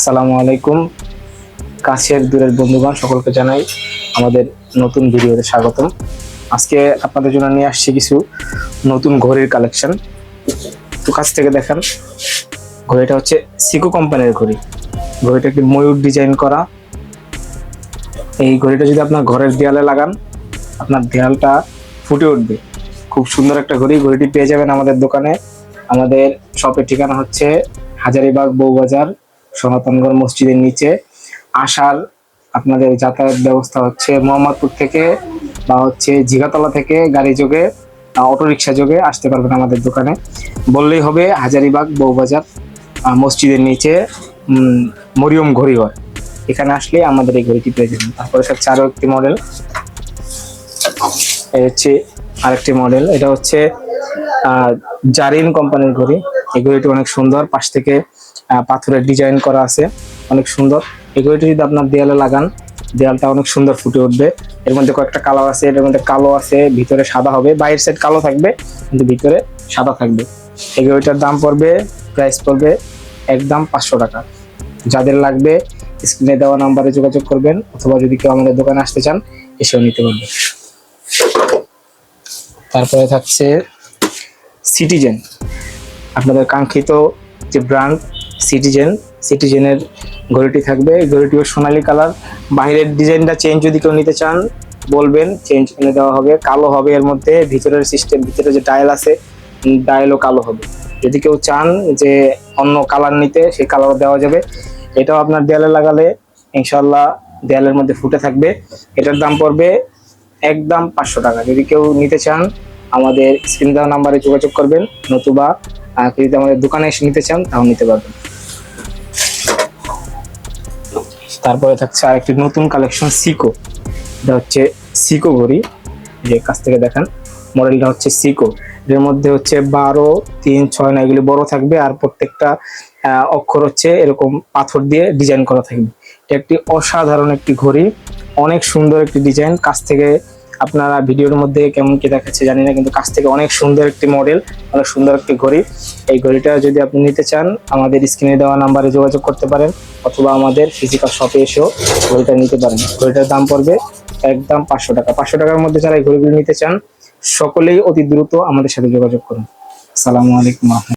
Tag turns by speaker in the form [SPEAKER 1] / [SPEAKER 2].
[SPEAKER 1] আসসালামু আলাইকুম। কাছের দূরের বন্ধুগণ, সকলকে জানাই আমাদের নতুন ভিডিওতে স্বাগতম। আজকে আপনাদের জন্য নিয়ে আসছি কিছু নতুন ঘড়ির কালেকশন। তো কাছ থেকে দেখান, ঘড়িটা হচ্ছে সিকো কোম্পানির ঘড়ি। ঘড়িটা একটি ময়ূর ডিজাইন করা। এই ঘড়িটা যদি আপনার ঘরের দেয়ালে লাগান, আপনার দেয়ালটা ফুটে উঠবে। খুব সুন্দর একটা ঘড়ি, ঘড়িটি পেয়ে যাবেন আমাদের দোকানে। আমাদের শপের ঠিকানা হচ্ছে হাজারিবাগ বউবাজার সনাতনগড় মসজিদের নিচে আসার আপনাদের যাতায়াত ব্যবস্থা হচ্ছে মোহাম্মদপুর থেকে বা হচ্ছে জিগাতলা থেকে গাড়ি যোগে অটো রিক্সা যোগে আসতে পারবেন আমাদের দোকানে। বললেই হবে হাজারিবাগ, বউবাজার মসজিদের নিচে মরিয়ম ঘড়িঘর। এখানে আসলে আমাদের এই ঘড়িটি পেয়ে যাবেন তারপরে থাকছে আরও একটি মডেল হচ্ছে আরেকটি মডেল এটা হচ্ছে জারিন কোম্পানির ঘড়ি। এই ঘড়িটি অনেক সুন্দর। পাশ থেকে পাথরের ডিজাইন করা আছে, অনেক সুন্দর। ঘড়িটি যদি আপনার দেয়ালে লাগান, দেয়ালটা অনেক সুন্দর ফুটে উঠবে। এর মধ্যে কয়েকটা কালার আছে এর মধ্যে কালো আছে, ভিতরে সাদা হবে। বাইরের সাইড কালো থাকবে, কিন্তু ভিতরে সাদা থাকবে। এই ঘড়িটার দাম পড়বে প্রাইস পড়বে একদম পাঁচশো টাকা। যাদের লাগবে স্ক্রিনে দেওয়া নাম্বারে যোগাযোগ করবেন, অথবা যদি কেউ আমাদের দোকানে আসতে চান, এসেও নিতে পারবেন তারপরে থাকছে সিটিজেন আপনাদের কাঙ্ক্ষিত যে ব্র্যান্ড সিটিজেন সিটিজেনের ঘড়িটি থাকবে। ঘড়িটিও সোনালী কালার। বাইরের ডিজাইনটা চেঞ্জ যদি কেউ নিতে চান, বলবেন চেঞ্জ এনে দেওয়া হবে। কালো হবে এর মধ্যে, ভিতরের সিস্টেম ভিতরে যে ডায়াল আছে ডায়ালও কালো হবে। যদি কেউ চান যে অন্য কালার নিতে, সেই কালারও দেওয়া যাবে। এটাও আপনার দেয়ালে লাগালে ইনশাল্লাহ দেয়ালের মধ্যে ফুটে থাকবে। এটার দাম পড়বে একদম পাঁচশো টাকা। যদি কেউ নিতে চান, আমাদের স্ক্রিন দেওয়া নাম্বারে যোগাযোগ করবেন, নতুবা কেউ যদি আমাদের দোকানে এসে নিতে চান তাও নিতে পারবেন। তারপরে থাকছে আরেকটি নতুন কালেকশন সিকো এটা হচ্ছে সিকো ঘড়ি। যে কাছ থেকে দেখেন মডেলটা হচ্ছে সিকো এর মধ্যে হচ্ছে বারো, তিন, ছয়, না, এগুলি বড় থাকবে আর প্রত্যেকটা অক্ষর হচ্ছে এরকম পাথর দিয়ে ডিজাইন করা থাকবে। এটা একটি অসাধারণ একটি ঘড়ি। অনেক সুন্দর একটি ডিজাইন কাছ থেকে আপনারা ভিডিওর মধ্যে কেমন কি দেখাচ্ছে জানি না, কিন্তু কাছ থেকে অনেক সুন্দর একটি মডেল অনেক সুন্দর একটি ঘড়ি। এই ঘড়িটা যদি আপনি নিতে চান, আমাদের স্ক্রিনে দেওয়া নাম্বারে যোগাযোগ করতে পারেন, অথবা আমাদের ফিজিক্যাল শপে এসেও ঘড়িটা নিতে পারেন। ঘড়িটার দাম পড়বে একদম পাঁচশো টাকা। পাঁচশো টাকার মধ্যে যারা এই ঘড়িগুলো নিতে চান, সকলেই অতি দ্রুত আমাদের সাথে যোগাযোগ করুন। আসসালামু আলাইকুম